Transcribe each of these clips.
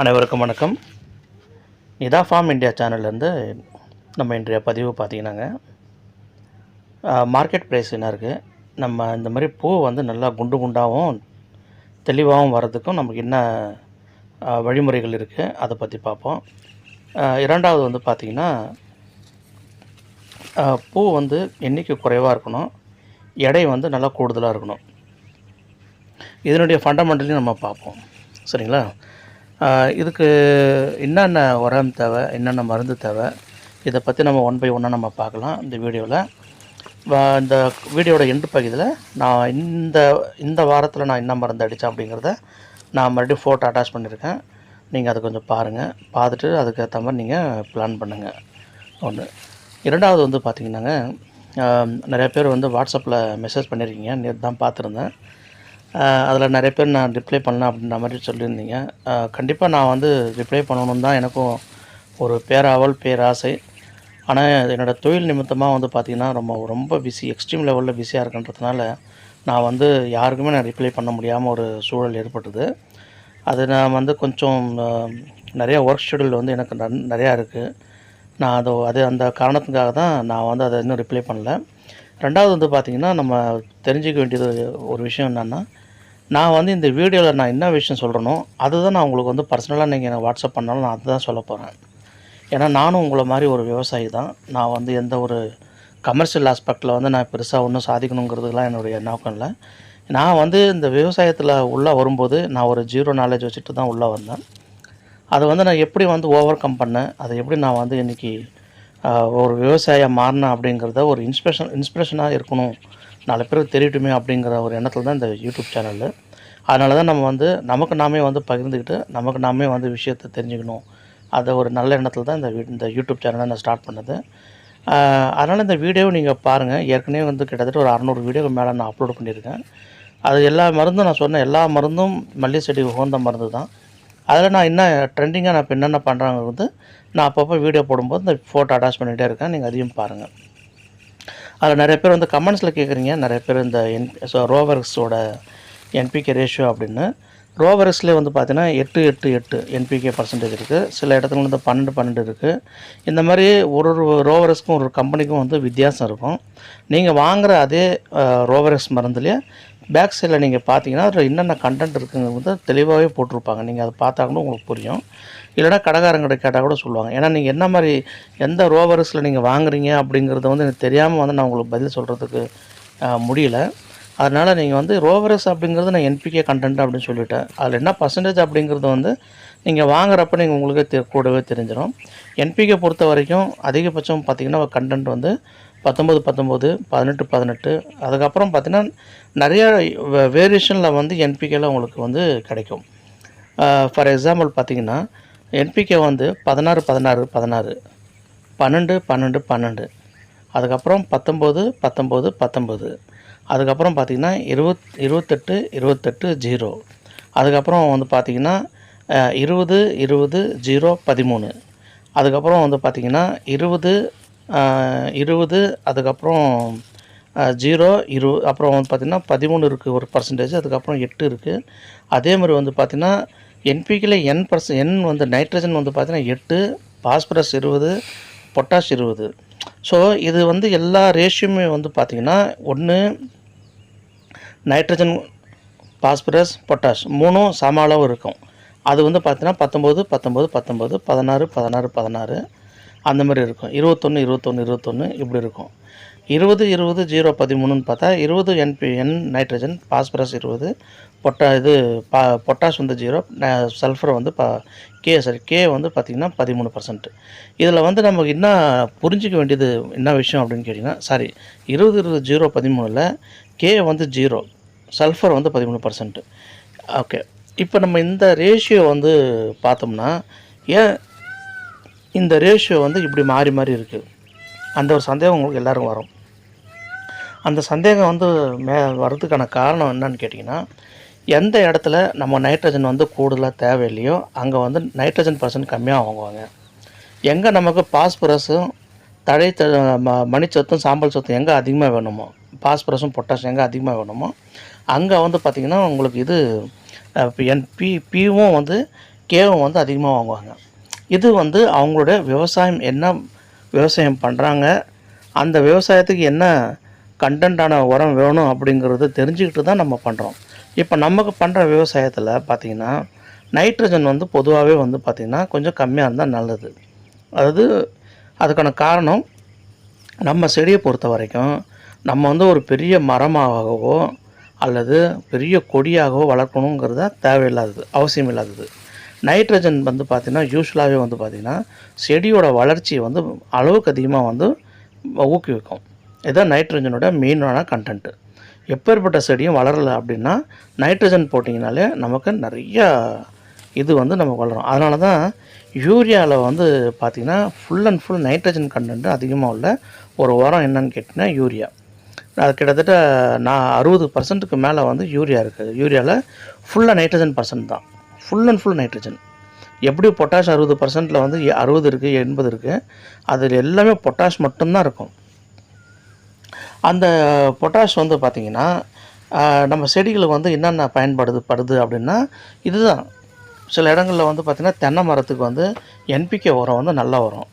அனைவருக்கும் வணக்கம். Nita form India சேனல்லேருந்து நம்ம இன்றைய பதிவு பார்த்தீங்கன்னாங்க. மார்க்கெட் ப்ரைஸ் என்ன இருக்குது நம்ம இந்த மாதிரி பூ வந்து நல்லா குண்டு குண்டாகவும் தெளிவாகவும் வர்றதுக்கும் நமக்கு என்ன வழிமுறைகள் இருக்குது அதை பற்றி பார்ப்போம். இரண்டாவது வந்து பார்த்திங்கன்னா பூ வந்து எண்ணிக்கை குறைவாக இருக்கணும். எடை வந்து நல்லா கூடுதலாக இருக்கணும். இதனுடைய ஃபண்டமெண்டலையும் நம்ம பார்ப்போம். சரிங்களா? இதுக்கு என்னென்ன உரம் தேவை என்னென்ன மருந்து தேவை இதை பற்றி நம்ம ஒன் பை ஒன்னாக நம்ம பார்க்கலாம் இந்த வீடியோவில் இந்த வீடியோட எண்டு பகுதியில் நான் இந்த இந்த வாரத்தில் நான் என்ன மருந்து அடித்தேன் அப்படிங்கிறத நான் மறுபடியும் ஃபோட்டோ அட்டாச் பண்ணியிருக்கேன் நீங்கள் அதை கொஞ்சம் பாருங்கள் பார்த்துட்டு அதுக்கேற்ற மாதிரி நீங்கள் பிளான் பண்ணுங்கள் ஒன்று இரண்டாவது வந்து பார்த்திங்கன்னாங்க நிறையா நிறைய பேர் வந்து வாட்ஸ்அப்பில் மெசேஜ் பண்ணியிருக்கீங்க நேற்று தான் பார்த்துருந்தேன். அதில் நிறைய பேர் நான் ரிப்ளை பண்ணலாம் அப்படின்ற மாதிரி சொல்லியிருந்தீங்க. கண்டிப்பாக நான் வந்து ரிப்ளை பண்ணணும் தான் எனக்கும் ஒரு பேராவல் பேராசை. ஆனால் என்னோடய தொழில் நிமித்தமாக வந்து பார்த்திங்கன்னா ரொம்ப ரொம்ப பிஸி எக்ஸ்ட்ரீம் லெவலில் பிஸியாக இருக்குன்றதுனால நான் வந்து யாருக்குமே நான் ரிப்ளை பண்ண முடியாமல் ஒரு சூழல் ஏற்பட்டது. அது நான் வந்து கொஞ்சம் நிறைய ஒர்க் ஷெடியூல் வந்து எனக்கு நன்- நிறையா இருக்குது நான் அது அது அந்த காரணத்துக்காக தான் நான் வந்து அதை இன்னும் ரிப்ளை பண்ணல. ரெண்டாவது வந்து பார்த்திங்கன்னா நம்ம தெரிஞ்சுக்க வேண்டியது ஒரு விஷயம் என்னென்னா நான் வந்து இந்த வீடியோவில் நான் என்ன விஷயம் சொல்கிறேனோ அதுதான் நான் உங்களுக்கு வந்து பர்சனலாக நீங்கள் எனக்கு வாட்ஸ்அப் பண்ணாலும் நான் அதுதான் சொல்ல போகிறேன் ஏன்னா நானும் உங்களை மாதிரி ஒரு விவசாயி தான். நான் வந்து எந்த ஒரு கமர்ஷியல் ஆஸ்பெக்டில் வந்து நான் பெருசாக ஒன்றும் சாதிக்கணுங்கிறதுலாம் என்னுடைய நோக்கம் இல்லை. நான் வந்து இந்த விவசாயத்தில் உள்ளே வரும்போது நான் ஒரு ஜீரோ நாலேஜ் வச்சுட்டு தான் உள்ளே வந்தேன். அதை வந்து நான் எப்படி வந்து ஓவர் கம் பண்ணேன் அதை எப்படி நான் வந்து இன்றைக்கி ஒரு விவசாயம் மாறினேன் அப்படிங்கிறத ஒரு இன்ஸ்பிரேஷன் இன்ஸ்பிரேஷனாக இருக்கணும் நாலு பேருக்கு தெரியட்டுமே அப்படிங்கிற ஒரு எண்ணத்தில் தான் இந்த யூடியூப் சேனலு. அதனால தான் நம்ம வந்து நமக்கு நாமே வந்து பகிர்ந்துக்கிட்டு நமக்கு நாமே வந்து விஷயத்தை தெரிஞ்சுக்கணும். அதை ஒரு நல்ல எண்ணத்தில் தான் இந்த இந்த யூடியூப் சேனலை நான் ஸ்டார்ட் பண்ணது. அதனால் இந்த வீடியோவை நீங்கள் பாருங்கள் ஏற்கனவே வந்து கிட்டத்தட்ட ஒரு அறநூறு வீடியோக்கு மேலே நான் அப்லோட் பண்ணியிருக்கேன். அது எல்லா மருந்தும் நான் சொன்னேன். எல்லா மருந்தும் மல்லிகை செடி உகந்த மருந்து தான். அதில் நான் என்ன ட்ரெண்டிங்காக நான் இப்போ என்னென்ன பண்ணுறாங்க வந்து நான் அப்பப்போ வீடியோ போடும்போது இந்த ஃபோட்டோ அட்டாச் பண்ணிகிட்டே இருக்கேன். நீங்கள் அதையும் பாருங்கள் அதில் நிறைய பேர் வந்து கமெண்ட்ஸில் கேட்குறீங்க நிறைய பேர் இந்த என் ரோவர்ஸோட என்பிகே ரேஷியோ அப்படின்னு. ரோவர்ஸ்லேயே வந்து பார்த்தீங்கன்னா எட்டு எட்டு எட்டு என்பிகே பர்சன்டேஜ் இருக்குது சில இடத்துல வந்து பன்னெண்டு பன்னெண்டு இருக்குது இந்த மாதிரி ஒரு ஒரு ரோவரஸ்க்கும் ஒரு கம்பெனிக்கும் வந்து வித்தியாசம் இருக்கும். நீங்கள் வாங்குகிற அதே ரோவர்ஸ் மருந்துலேயே பேக் சைடில் நீங்கள் பார்த்தீங்கன்னா அதில் என்னென்ன கண்டென்ட் இருக்குங்கிறது வந்து தெளிவாகவே போட்டிருப்பாங்க. நீங்கள் அதை பார்த்தா கூட உங்களுக்கு புரியும். இல்லைனா கடைக்காரங்கிட்ட கேட்டால் கூட சொல்லுவாங்க. ஏன்னா நீங்கள் என்ன மாதிரி எந்த ரோவர்ஸில் நீங்கள் வாங்குறீங்க அப்படிங்கிறத வந்து எனக்கு தெரியாமல் வந்து நான் உங்களுக்கு பதில் சொல்கிறதுக்கு முடியல. அதனால் நீங்கள் வந்து ரோவரஸ் அப்படிங்கிறது நான் என்பிகே கண்டென்ட் அப்படின்னு சொல்லிவிட்டேன் அதில் என்ன பர்சன்டேஜ் அப்படிங்கிறது வந்து நீங்கள் வாங்குறப்ப நீங்கள் உங்களுக்கு தெ கூடவே தெரிஞ்சிடும் என்பிகே பொறுத்த வரைக்கும் அதிகபட்சம் பார்த்தீங்கன்னா கண்டென்ட் வந்து பத்தொம்பது பத்தொம்போது பதினெட்டு பதினெட்டு. அதுக்கப்புறம் பார்த்தீங்கன்னா நிறைய வேரியேஷனில் வந்து என்பிகேல உங்களுக்கு வந்து கிடைக்கும். ஃபார் எக்ஸாம்பிள் பார்த்தீங்கன்னா என்பிகே வந்து பதினாறு பதினாறு பதினாறு. பன்னெண்டு பன்னெண்டு பன்னெண்டு. அதுக்கப்புறம் பத்தொம்போது பத்தொம்போது பத்தொம்போது அதுக்கப்புறம் பார்த்திங்கன்னா இருபத் இருபத்தெட்டு இருபத்தெட்டு ஜீரோ. அதுக்கப்புறம் வந்து பார்த்திங்கன்னா இருபது இருபது ஜீரோ பதிமூணு. அதுக்கப்புறம் வந்து பார்த்திங்கன்னா இருபது இருபது அதுக்கப்புறம் ஜீரோ இரு அப்புறம் வந்து பார்த்திங்கன்னா பதிமூணு இருக்குது ஒரு பர்சன்டேஜ் அதுக்கப்புறம் எட்டு இருக்குது அதே மாதிரி வந்து பார்த்திங்கன்னா என்பிக்கில் என் பர்ச என் வந்து நைட்ரஜன் வந்து பார்த்திங்கன்னா எட்டு பாஸ்பரஸ் இருபது பொட்டாஷ் இருபது. ஸோ இது வந்து எல்லா ரேஷியுமே வந்து பார்த்திங்கன்னா ஒன்று நைட்ரஜன் பாஸ்பரஸ் பொட்டாஷ் மூணும் சம அளவு இருக்கும். அது வந்து பார்த்திங்கன்னா பத்தொம்போது பத்தொம்போது பத்தொம்போது பதினாறு பதினாறு பதினாறு. அந்த மாதிரி இருக்கும். இருபத்தொன்று இருபத்தொன்று இருபத்தொன்று இப்படி இருக்கும். இருபது இருபது ஜீரோ பதிமூணுன்னு பார்த்தா இருபது என்பி என் நைட்ரஜன் பாஸ்பரஸ் இருபது பொட்டா இது பா பொட்டாஷ் வந்து ஜீரோ சல்ஃபர் வந்து பா கே சாரி கே வந்து பார்த்திங்கன்னா பதிமூணு பர்சன்ட் இதில் வந்து நமக்கு என்ன புரிஞ்சிக்க வேண்டியது என்ன விஷயம் அப்படின்னு கேட்டிங்கன்னா சாரி இருபது இருபது ஜீரோ பதிமூணில் கே வந்து ஜீரோ சல்ஃபர் வந்து பதிமூணு பர்சன்ட் ஓகே இப்போ நம்ம இந்த ரேஷியோ வந்து பார்த்தோம்னா ஏன் இந்த ரேஷியோ வந்து இப்படி மாறி மாறி இருக்குது அந்த ஒரு சந்தேகம் உங்களுக்கு எல்லோரும் வரும். அந்த சந்தேகம் வந்து மே வர்றதுக்கான காரணம் என்னன்னு கேட்டிங்கன்னா எந்த இடத்துல நம்ம நைட்ரஜன் வந்து கூடுதலாக தேவையில்லையோ அங்கே வந்து நைட்ரஜன் பர்சன்ட் கம்மியாக வாங்குவாங்க. எங்கே நமக்கு பாஸ்பரஸும் தழை த ம- மணிச்சத்தும் சாம்பல் சத்தும் எங்கே அதிகமாக வேணுமோ பாஸ்பரஸும் பொட்டாசியம் எங்கே அதிகமாக வேணுமோ அங்கே வந்து பார்த்திங்கன்னா உங்களுக்கு இது என் பி பியும் வந்து கேவும் வந்து அதிகமாக வாங்குவாங்க. இது வந்து அவங்களோட விவசாயம் என்ன விவசாயம் பண்ணுறாங்க அந்த விவசாயத்துக்கு என்ன கண்டென்ட்டான உரம் வேணும் அப்படிங்கிறத தெரிஞ்சுக்கிட்டு தான் நம்ம பண்ணுறோம் இப்போ நமக்கு பண்ணுற விவசாயத்தில் பார்த்திங்கன்னா நைட்ரஜன் வந்து பொதுவாகவே வந்து பார்த்திங்கன்னா கொஞ்சம் கம்மியாக இருந்தால் நல்லது. அதாவது அதுக்கான காரணம் நம்ம செடியை பொறுத்த வரைக்கும் நம்ம வந்து ஒரு பெரிய மரமாகவோ அல்லது பெரிய கொடியாகவோ வளர்க்கணுங்கிறத தேவையில்லாதது அவசியம் இல்லாதது நைட்ரஜன் வந்து பார்த்திங்கன்னா யூஸ்வலாகவே வந்து பார்த்திங்கன்னா செடியோட வளர்ச்சியை வந்து அளவுக்கு அதிகமாக வந்து ஊக்குவிக்கும். இதுதான் நைட்ரஜனோட மெயினான கண்டென்ட்டு எப்பேற்பட்ட செடியும் வளரலை அப்படின்னா நைட்ரஜன் போட்டிங்கனாலே நமக்கு நிறையா இது வந்து நமக்கு வளரும். அதனால தான் யூரியாவில் வந்து பார்த்திங்கன்னா full and full nitrogen content அதிகமாக உள்ள ஒரு உரம் என்னன்னு கேட்டிங்கன்னா யூரியா. அது கிட்டத்தட்ட நான் அறுபது பர்சன்ட்டுக்கு மேலே வந்து யூரியா இருக்குது யூரியாவில் ஃபுல்லாக நைட்ரஜன் பர்சன்ட் தான். ஃபுல் அண்ட் ஃபுல் நைட்ரஜன் எப்படி பொட்டாஷ் அறுபது பர்சன்ட்டில் வந்து எ- அறுபது இருக்குது எண்பது இருக்குது அதில் எல்லாமே பொட்டாஷ் மட்டும்தான் இருக்கும். அந்த பொட்டாஷ் வந்து பார்த்திங்கன்னா நம்ம செடிகளுக்கு வந்து என்னென்ன பயன்படுது படுது அப்படின்னா இதுதான். சில இடங்களில் வந்து பார்த்திங்கன்னா தென்னை மரத்துக்கு வந்து என்பிகே உரம் வந்து நல்லா வரும்.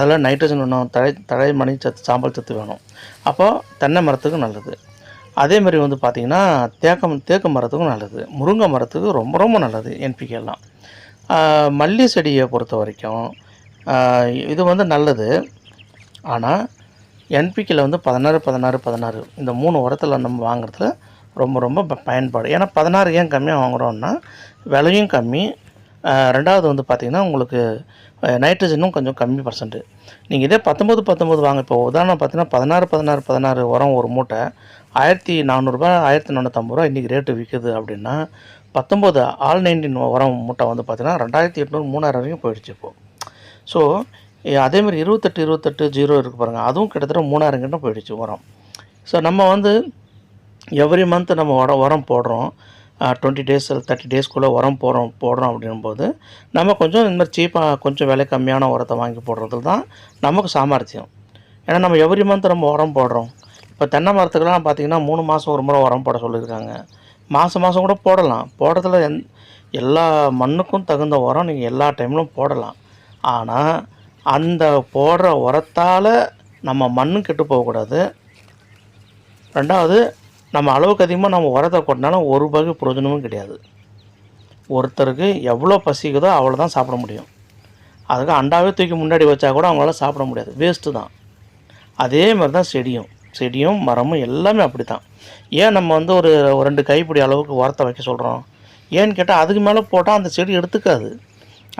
அதில் நைட்ரஜன் வேணும் தழை தழை மணி சத்து சாம்பல் சத்து வேணும். அப்போது தென்னை மரத்துக்கு நல்லது. அதே மாதிரி வந்து பார்த்திங்கன்னா தேக்கம் தேக்கு மரத்துக்கும் நல்லது. முருங்கை மரத்துக்கு ரொம்ப ரொம்ப நல்லது NPK மல்லி செடியை பொறுத்த வரைக்கும் இது வந்து நல்லது. ஆனால் என்பிக்கில் வந்து பதினாறு பதினாறு பதினாறு இந்த மூணு உரத்தில் நம்ம வாங்குறதுல ரொம்ப ரொம்ப ப- பயன்பாடு. ஏன்னா பதினாறு ஏன் கம்மியாக வாங்குகிறோம்னா விலையும் கம்மி. ரெண்டாவது வந்து பார்த்திங்கன்னா உங்களுக்கு நைட்ரஜனும் கொஞ்சம் கம்மி பர்சன்ட்டு நீங்கள் இதே பத்தொம்போது பத்தொம்போது வாங்க. இப்போ உதாரணம் பார்த்தீங்கன்னா பதினாறு பதினாறு பதினாறு உரம் ஒரு மூட்டை. ஆயிரத்தி நானூறுரூபா ஆயிரத்தி நானூற்றம்பது ரூபா இன்றைக்கி ரேட்டு விற்குது அப்படின்னா பத்தொம்போது ஆல் நைன்டீன் உரம் மூட்டை வந்து பார்த்திங்கன்னா ரெண்டாயிரத்தி எட்நூறு மூணாயிரம் வரைக்கும் போயிடுச்சு இப்போது ஸோ அதேமாதிரி இருபத்தெட்டு இருபத்தெட்டு ஜீரோ இருக்குது பாருங்கள் அதுவும் கிட்டத்தட்ட மூணாயிரம் கிட்ட போயிடுச்சு உரம். ஸோ நம்ம வந்து எவ்ரி மந்த் நம்ம உரம் உரம் போடுறோம். டுவெண்ட்டி டேஸ் தேர்ட்டி டேஸ்க்குள்ளே உரம் போடுறோம் போடுறோம் அப்படின்போது நம்ம கொஞ்சம் இந்த மாதிரி சீப்பாக கொஞ்சம் விலை கம்மியான உரத்தை வாங்கி போடுறது தான் நமக்கு சாமர்த்தியம். ஏன்னா நம்ம எவ்ரி மந்த் நம்ம உரம் போடுறோம். இப்போ தென்னை மரத்துக்கெல்லாம் பார்த்தீங்கன்னா மூணு மாதம் ஒரு முறை உரம் போட சொல்லியிருக்காங்க. மாதம் மாதம் கூட போடலாம். போடுறதுல எந் எல்லா மண்ணுக்கும் தகுந்த உரம் நீங்கள் எல்லா டைம்லும் போடலாம். ஆனால் அந்த போடுற உரத்தால் நம்ம மண்ணும் கெட்டு போகக்கூடாது ரெண்டாவது நம்ம அளவுக்கு அதிகமாக நம்ம உரத்தை கொட்டினாலும் ஒரு வகை பிரயோஜனமும் கிடையாது. ஒருத்தருக்கு எவ்வளோ பசிக்குதோ அவ்வளோ தான் சாப்பிட முடியும். அதுக்கு அண்டாவே தூக்கி முன்னாடி வச்சா கூட அவங்களால சாப்பிட முடியாது. வேஸ்ட்டு தான். அதே மாதிரி தான் செடியும். செடியும் மரமும் எல்லாமே அப்படி தான் ஏன் நம்ம வந்து ஒரு ரெண்டு கைப்பிடி அளவுக்கு உரத்தை வைக்க சொல்கிறோம் ஏன்னு கேட்டால் அதுக்கு மேலே போட்டால் அந்த செடி எடுத்துக்காது.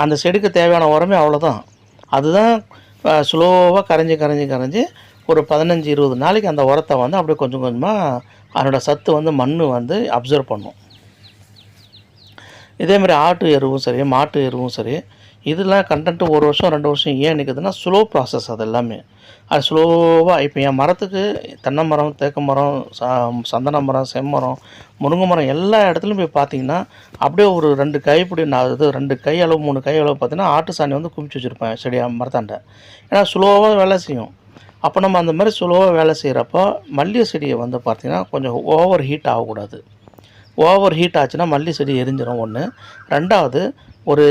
அந்த செடிக்கு தேவையான உரமே அவ்வளோதான் அதுதான் ஸ்லோவாக கரைஞ்சி கரைஞ்சி கரைஞ்சி ஒரு பதினஞ்சு இருபது நாளைக்கு அந்த உரத்தை வந்து அப்படியே கொஞ்சம் கொஞ்சமாக அதனோட சத்து வந்து மண் வந்து அப்சர்வ் பண்ணும். இதேமாதிரி ஆட்டு எருவும் சரி மாட்டு எருவும் சரி இதெல்லாம் கண்டென்ட்டு ஒரு வருஷம் ரெண்டு வருஷம் ஏன் நிற்குதுன்னா ஸ்லோ ப்ராசஸ் அது எல்லாமே அது ஸ்லோவாக இப்போ என் மரத்துக்கு தென்னை மரம் தேக்கு மரம் ச- சந்தன மரம் செம்மரம் முருங்கை மரம் எல்லா இடத்துலையும் போய் பார்த்தீங்கன்னா அப்படியே ஒரு ரெண்டு கைப்பிடி நான் இது ரெண்டு கை அளவு மூணு கை அளவு பார்த்தீங்கன்னா ஆட்டு சாணி வந்து குமிச்சு வச்சுருப்பேன் செடியா மரத்தாண்ட. ஏன்னா ஸ்லோவாக வேலை செய்யும். அப்போ நம்ம அந்த மாதிரி ஸ்லோவாக வேலை செய்கிறப்போ மல்லிகை செடியை வந்து பார்த்திங்கன்னா கொஞ்சம் ஓவர் ஹீட் ஆகக்கூடாது. ஓவர் ஹீட் ஆச்சுன்னா மல்லி செடி எரிஞ்சிடும் ஒன்று ரெண்டாவது ஒரு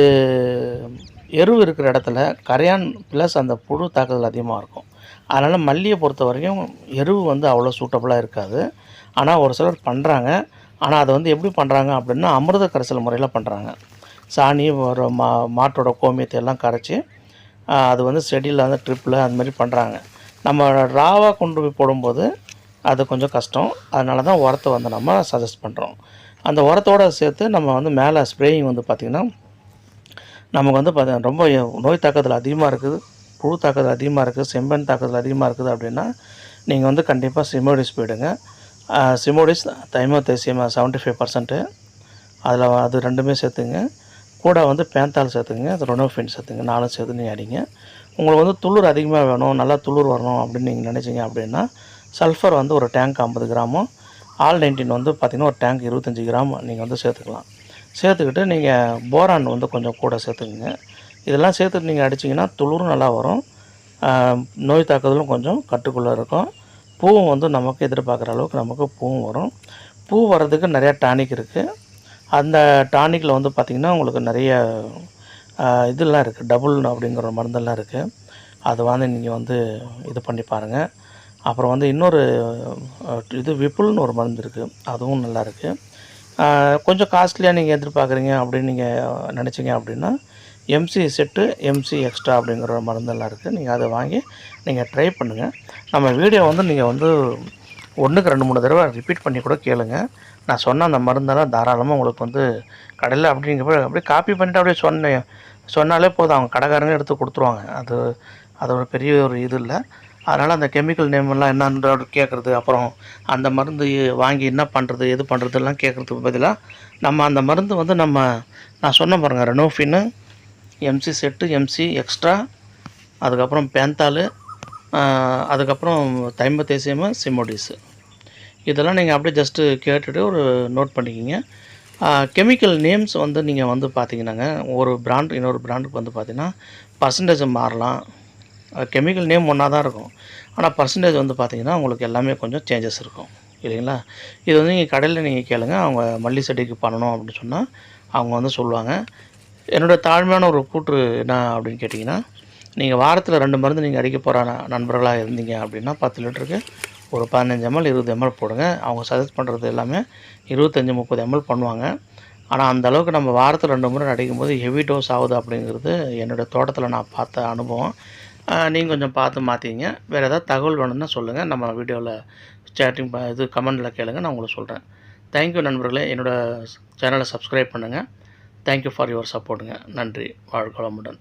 எரு இருக்கிற இடத்துல கரையான் ப்ளஸ் அந்த புழு தாக்குதல் அதிகமாக இருக்கும். அதனால் மல்லியை பொறுத்த வரைக்கும் எரு வந்து அவ்வளோ சூட்டபுளாக இருக்காது. ஆனால் ஒரு சிலர் பண்ணுறாங்க ஆனால் அதை வந்து எப்படி பண்ணுறாங்க அப்படின்னா அமிர்த கரைசல் முறையில் பண்ணுறாங்க சாணி ஒரு மா மாட்டோட கோமியத்தை எல்லாம் கரைச்சி அது வந்து செடியில் அந்த ட்ரிப்பில் அந்த மாதிரி பண்ணுறாங்க நம்ம ராவாக கொண்டு போய் போடும்போது அது கொஞ்சம் கஷ்டம். அதனால தான் உரத்தை வந்து நம்ம சஜஸ்ட் பண்ணுறோம் அந்த உரத்தோட சேர்த்து நம்ம வந்து மேலே ஸ்ப்ரேயிங் வந்து பார்த்திங்கன்னா நமக்கு வந்து பார்த்தீங்கன்னா ரொம்ப நோய் தாக்குதல் அதிகமாக இருக்குது புழு தாக்குதல் அதிகமாக இருக்குது செம்பன் தாக்குதல் அதிகமாக இருக்குது அப்படின்னா நீங்கள் வந்து கண்டிப்பாக சிமோடிஸ் போயிடுங்க. சிமோடிஸ் தைமோதேசியம் செவன்ட்டி ஃபைவ் பர்சன்ட்டு அதில் அது ரெண்டுமே சேர்த்துங்க. கூட வந்து பேந்தால் சேர்த்துங்க அது ரொனோஃபின் சேர்த்துங்க நாலும் சேர்த்து நீங்கள் அடிங்க. உங்களுக்கு வந்து துளிர் அதிகமாக வேணும் நல்லா துளிர் வரணும் அப்படின்னு நீங்கள் நினச்சிங்க அப்படின்னா சல்ஃபர் வந்து ஒரு டேங்க் ஐம்பது கிராமும் ஆல் நைன்டீன் வந்து பார்த்திங்கன்னா ஒரு டேங்க் இருபத்தஞ்சி கிராம் நீங்கள் வந்து சேர்த்துக்கலாம். சேர்த்துக்கிட்டு நீங்கள் போரான் வந்து கொஞ்சம் கூட சேர்த்துக்குங்க. இதெல்லாம் சேர்த்துட்டு நீங்கள் அடிச்சிங்கன்னா துளிரும் நல்லா வரும். நோய் தாக்குதலும் கொஞ்சம் கட்டுக்குள்ளே இருக்கும். பூவும் வந்து நமக்கு எதிர்பார்க்குற அளவுக்கு நமக்கு பூவும் வரும். பூ வர்றதுக்கு நிறையா டானிக் இருக்குது அந்த டானிக்கில் வந்து பார்த்திங்கன்னா உங்களுக்கு நிறைய இதெல்லாம் இருக்குது டபுள் அப்படிங்கிற ஒரு மருந்தெல்லாம் இருக்குது அது வந்து நீங்கள் வந்து இது பண்ணி பாருங்கள் அப்புறம் வந்து இன்னொரு இது விப்புல்னு ஒரு மருந்து இருக்குது அதுவும் நல்லா இருக்குது கொஞ்சம் காஸ்ட்லியாக நீங்கள் எதிர்பார்க்குறீங்க அப்படின்னு நீங்கள் நினச்சிங்க அப்படின்னா எம்சி செட்டு எம்சி எக்ஸ்ட்ரா அப்படிங்கிற ஒரு மருந்தெல்லாம் இருக்குது நீங்கள் அதை வாங்கி நீங்கள் ட்ரை பண்ணுங்கள் நம்ம வீடியோ வந்து நீங்கள் வந்து ஒன்றுக்கு ரெண்டு மூணு தடவை ரிப்பீட் பண்ணி கூட கேளுங்க. நான் சொன்ன அந்த மருந்தெல்லாம் தாராளமாக உங்களுக்கு வந்து கடையில் அப்படிங்க போய் அப்படியே காப்பி பண்ணிவிட்டு அப்படியே சொன்னேன். சொன்னாலே போதும். அவங்க கடைக்காரங்க எடுத்து கொடுத்துருவாங்க. அது அது ஒரு பெரிய ஒரு இது இல்லை. அதனால் அந்த கெமிக்கல் நேம் எல்லாம் கேட்குறது அப்புறம் அந்த மருந்து வாங்கி என்ன பண்ணுறது எது பண்ணுறதுலாம் கேட்குறதுக்கு பதிலாக நம்ம அந்த மருந்து வந்து நம்ம நான் சொன்ன பாருங்கள் ரெனோஃபின்னு எம்சி செட்டு எம்சி எக்ஸ்ட்ரா அதுக்கப்புறம் பேந்தாலு அதுக்கப்புறம் தைம்பத்தேசியமு சிமோடிஸு இதெல்லாம் நீங்கள் அப்படியே ஜஸ்ட்டு கேட்டுட்டு ஒரு நோட் பண்ணிக்கிங்க. கெமிக்கல் நேம்ஸ் வந்து நீங்கள் வந்து பார்த்தீங்கன்னாங்க ஒரு பிராண்ட் இன்னொரு பிராண்டுக்கு வந்து பார்த்தீங்கன்னா பர்சன்டேஜ் மாறலாம். கெமிக்கல் நேம் ஒன்றா தான் இருக்கும். ஆனால் பர்சன்டேஜ் வந்து பார்த்திங்கன்னா உங்களுக்கு எல்லாமே கொஞ்சம் சேஞ்சஸ் இருக்கும். இல்லைங்களா? இது வந்து நீங்கள் கடையில் நீங்கள் கேளுங்க. அவங்க மல்லி செடிக்கு பண்ணணும் அப்படின்னு சொன்னால் அவங்க வந்து சொல்லுவாங்க. என்னோடய தாழ்மையான ஒரு கூற்று என்ன அப்படின்னு கேட்டிங்கன்னா நீங்கள் வாரத்தில் ரெண்டு மருந்து நீங்கள் அடிக்க போகிற நண்பர்களாக இருந்தீங்க அப்படின்னா பத்து லிட்டருக்கு ஒரு பதினஞ்சு எம்எல் இருபது எம்எல் போடுங்க. அவங்க சஜஸ்ட் பண்ணுறது எல்லாமே இருபத்தஞ்சி முப்பது எம்எல் பண்ணுவாங்க. ஆனால் அந்த அளவுக்கு நம்ம வாரத்தில் ரெண்டு முறை அடிக்கும் போது ஹெவி டோஸ் ஆகுது அப்படிங்கிறது என்னோடய தோட்டத்தில் நான் பார்த்த அனுபவம். நீங்கள் கொஞ்சம் பார்த்து மாற்றிங்க வேறு ஏதாவது தகவல் வேணும்னா சொல்லுங்கள் நம்ம வீடியோவில் சேட்டிங் இது கமெண்டில் கேளுங்க. நான் உங்களுக்கு சொல்கிறேன் தேங்க்யூ நண்பர்களே. என்னோடய சேனலை சப்ஸ்கிரைப் பண்ணுங்கள் தேங்க்யூ ஃபார் யுவர் சப்போர்ட்டுங்க நன்றி. வாழ்க்கை வளமுடன்.